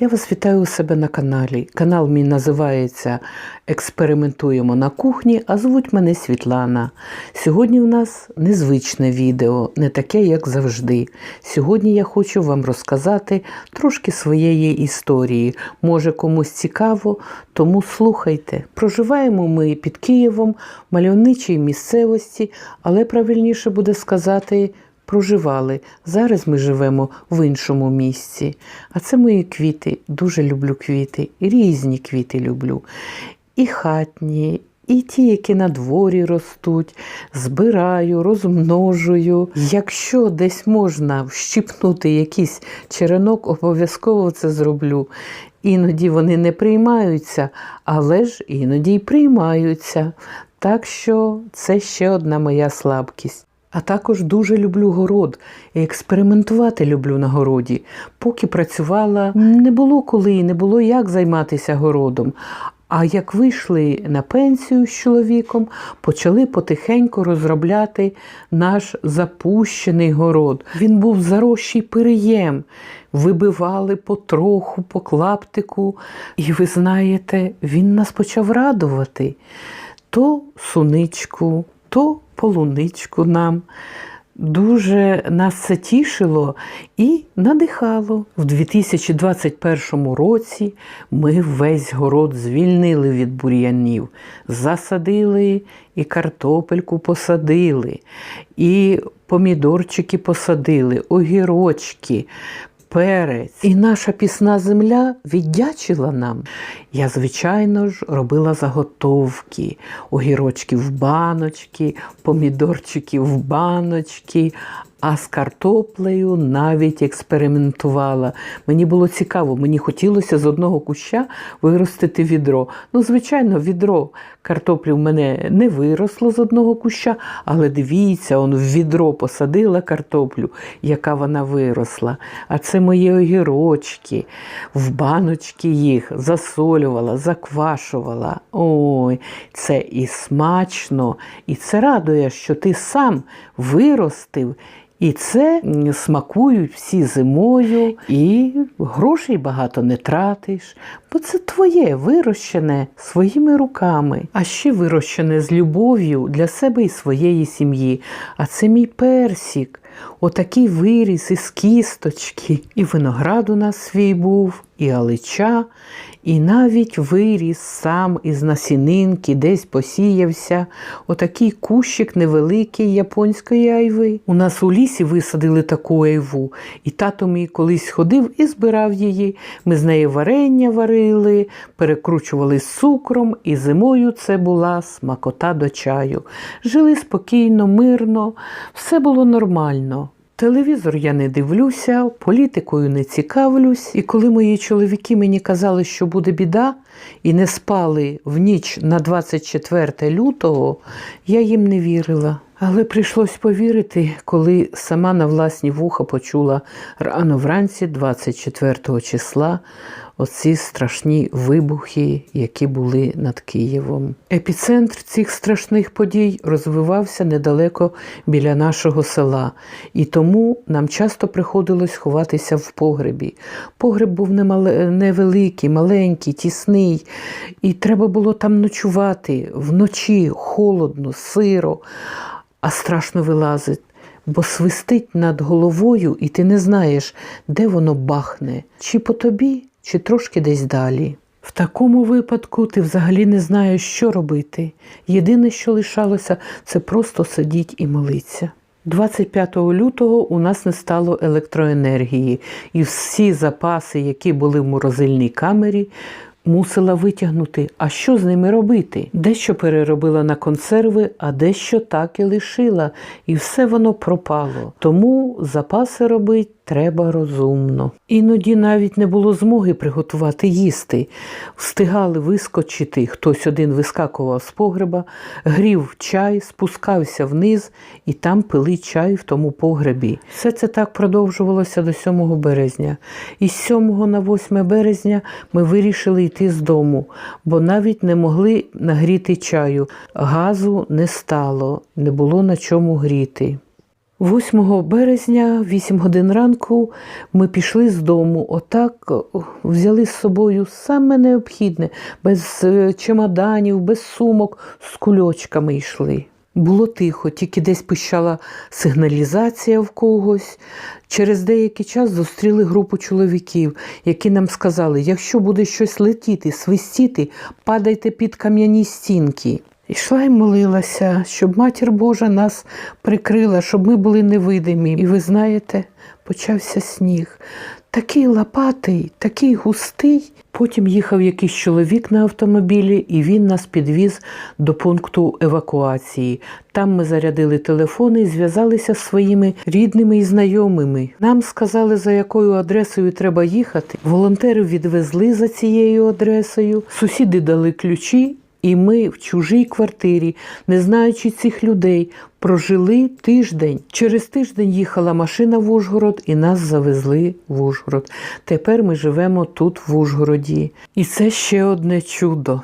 Я вас вітаю у себе на каналі. Канал мій називається Експериментуємо на кухні, а звуть мене Світлана. Сьогодні в нас незвичне відео, не таке, як завжди. Сьогодні я хочу вам розказати трошки своєї історії. Може комусь цікаво, тому слухайте. Проживаємо ми під Києвом, мальовничій місцевості, але правильніше буде сказати проживали. Зараз ми живемо в іншому місці. А це мої квіти. Дуже люблю квіти. Різні квіти люблю. І хатні, і ті, які на дворі ростуть, збираю, розмножую. Якщо десь можна вщипнути якийсь черенок, обов'язково це зроблю. Іноді вони не приймаються, але ж іноді й приймаються. Так що це ще одна моя слабкість. А також дуже люблю город і експериментувати люблю на городі. Поки працювала, не було коли, і не було як займатися городом. А як вийшли на пенсію з чоловіком, почали потихеньку розробляти наш запущений город. Він був заросший переєм, вибивали потроху, по клаптику. І ви знаєте, він нас почав радувати то суничку, то полуничку нам. Дуже нас це тішило і надихало. В 2021 році ми весь город звільнили від бур'янів, засадили і картопельку посадили, і помідорчики посадили, огірочки. Перець. І наша пісна земля віддячила нам. Я, звичайно ж, робила заготовки, огірочки в баночки, помідорчики в баночки, а з картоплею навіть експериментувала. Мені було цікаво, мені хотілося з одного куща виростити відро. Ну, звичайно, відро картоплі в мене не виросло з одного куща, але дивіться, он в відро посадила картоплю, яка вона виросла. А це мої огірочки, в баночки їх засолювала, заквашувала. Ой, це і смачно, і це радує, що ти сам виростив. І це смакують всі зимою, і грошей багато не тратиш, бо це твоє вирощене своїми руками, а ще вирощене з любов'ю для себе і своєї сім'ї. А це мій персик. Отакий виріс із кісточки. І виноград у нас свій був, і алича, і навіть виріс сам із насінинки, десь посіявся. Отакий кущик невеликий японської айви. У нас у лісі висадили таку айву, і тато мій колись ходив і збирав її. Ми з неї варення варили, перекручували з цукром, і зимою це була смакота до чаю. Жили спокійно, мирно, все було нормально. Телевізор я не дивлюся, політикою не цікавлюсь. І коли мої чоловіки мені казали, що буде біда, і не спали в ніч на 24 лютого, я їм не вірила. Але прийшлось повірити, коли сама на власні вуха почула рано вранці, 24 числа, оці страшні вибухи, які були над Києвом. Епіцентр цих страшних подій розвивався недалеко біля нашого села, і тому нам часто приходилось ховатися в погребі. Погреб був невеликий, маленький, тісний, і треба було там ночувати вночі холодно, сиро, а страшно вилазить. Бо свистить над головою, і ти не знаєш, де воно бахне, чи по тобі, чи трошки десь далі. В такому випадку ти взагалі не знаєш, що робити. Єдине, що лишалося, це просто сидіть і молитися. 25 лютого у нас не стало електроенергії, і всі запаси, які були в морозильній камері, мусила витягнути. А що з ними робити? Дещо переробила на консерви, а дещо так і лишила, і все воно пропало. Тому запаси робити треба розумно. Іноді навіть не було змоги приготувати їсти. Встигали вискочити, хтось один вискакував з погреба, грів чай, спускався вниз і там пили чай в тому погребі. Все це так продовжувалося до 7 березня. І з 7 на 8 березня ми вирішили йти з дому, бо навіть не могли нагріти чаю. Газу не стало, не було на чому гріти. 8 березня, 8 годин ранку, ми пішли з дому. Отак взяли з собою саме необхідне, без е, чемоданів, без сумок, з кульочками йшли. Було тихо, тільки десь пищала сигналізація в когось. Через деякий час зустріли групу чоловіків, які нам сказали: якщо буде щось летіти, свистіти, падайте під кам'яні стінки. Ішла й молилася, щоб матір Божа нас прикрила, щоб ми були невидимі. І ви знаєте, почався сніг. Такий лопатий, такий густий. Потім їхав якийсь чоловік на автомобілі, і він нас підвіз до пункту евакуації. Там ми зарядили телефони і зв'язалися з своїми рідними і знайомими. Нам сказали, за якою адресою треба їхати. Волонтери відвезли за цією адресою. Сусіди дали ключі. І ми в чужій квартирі, не знаючи цих людей, прожили тиждень. Через тиждень їхала машина в Ужгород і нас завезли в Ужгород. Тепер ми живемо тут, в Ужгороді. І це ще одне чудо.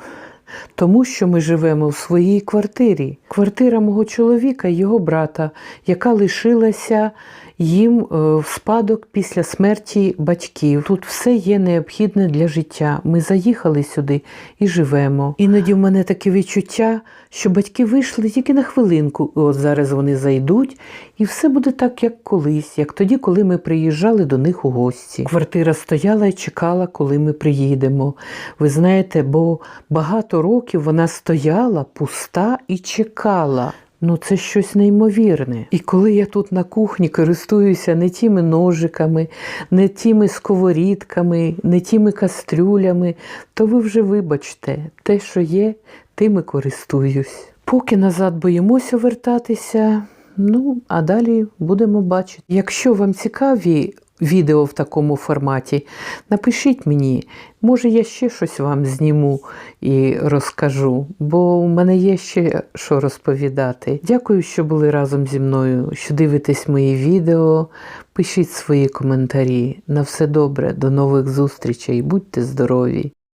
Тому що ми живемо в своїй квартирі. Квартира мого чоловіка і його брата, яка лишилася їм е, в спадок після смерті батьків. Тут все є необхідне для життя. Ми заїхали сюди і живемо. Іноді в мене таке відчуття, що батьки вийшли тільки на хвилинку. І от зараз вони зайдуть, і все буде так, як колись, як тоді, коли ми приїжджали до них у гості. Квартира стояла і чекала, коли ми приїдемо. Ви знаєте, бо багато років вона стояла пуста і чекала. Ну, це щось неймовірне. І коли я тут на кухні користуюся не тими ножиками, не тими сковорідками, не тими кастрюлями, то ви вже вибачте, те, що є, тим і користуюсь. Поки назад боїмося вертатися, ну, а далі будемо бачити. Якщо вам цікаві відео в такому форматі, напишіть мені, може я ще щось вам зніму і розкажу, бо у мене є ще що розповідати. Дякую, що були разом зі мною, що дивитесь мої відео. Пишіть свої коментарі. На все добре, до нових зустрічей, будьте здорові!